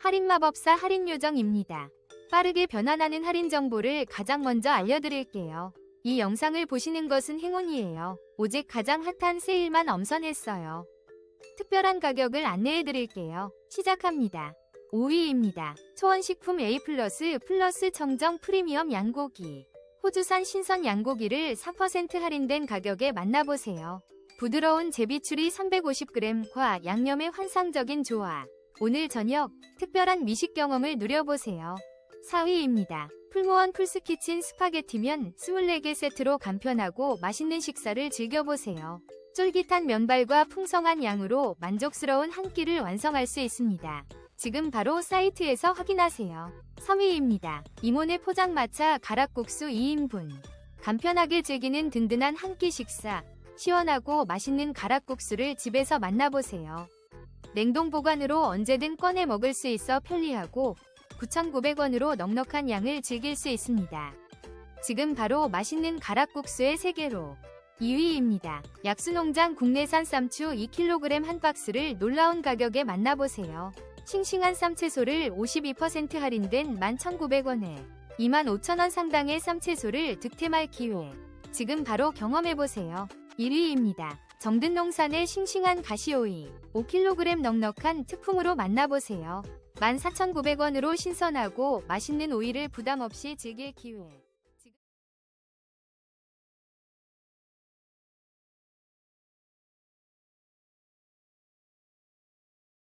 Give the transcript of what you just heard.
할인마법사 할인요정입니다. 빠르게 변환하는 할인 정보를 가장 먼저 알려드릴게요. 이 영상을 보시는 것은 행운이에요. 오직 가장 핫한 세일만 엄선했어요. 특별한 가격을 안내해드릴게요. 시작합니다. 5위입니다. 초원식품 A 플러스 플러스 청정 프리미엄 양고기. 호주산 신선 양고기를 4% 할인된 가격에 만나보세요. 부드러운 제비추리 350g과 양념의 환상적인 조화. 오늘 저녁 특별한 미식 경험을 누려보세요. 4위입니다. 풀무원 풀스키친 스파게티면 24개 세트로 간편하고 맛있는 식사를 즐겨보세요. 쫄깃한 면발과 풍성한 양으로 만족스러운 한 끼를 완성할 수 있습니다. 지금 바로 사이트에서 확인하세요. 3위입니다. 이모네 포장마차 가락국수 2인분. 간편하게 즐기는 든든한 한 끼 식사. 시원하고 맛있는 가락국수를 집에서 만나보세요. 냉동 보관으로 언제든 꺼내 먹을 수 있어 편리하고 9,900원으로 넉넉한 양을 즐길 수 있습니다. 지금 바로 맛있는 가락국수의 세계로 2위입니다. 약수농장 국내산 쌈추 2kg 한 박스를 놀라운 가격에 만나보세요. 싱싱한 쌈채소를 52% 할인된 11,900원에 25,000원 상당의 쌈채소를 득템할 기회. 지금 바로 경험해보세요. 1위입니다. 정든 농산의 싱싱한 가시오이 5kg 넉넉한 특품으로 만나보세요. 14,900원으로 신선하고 맛있는 오이를 부담 없이 즐길 기회.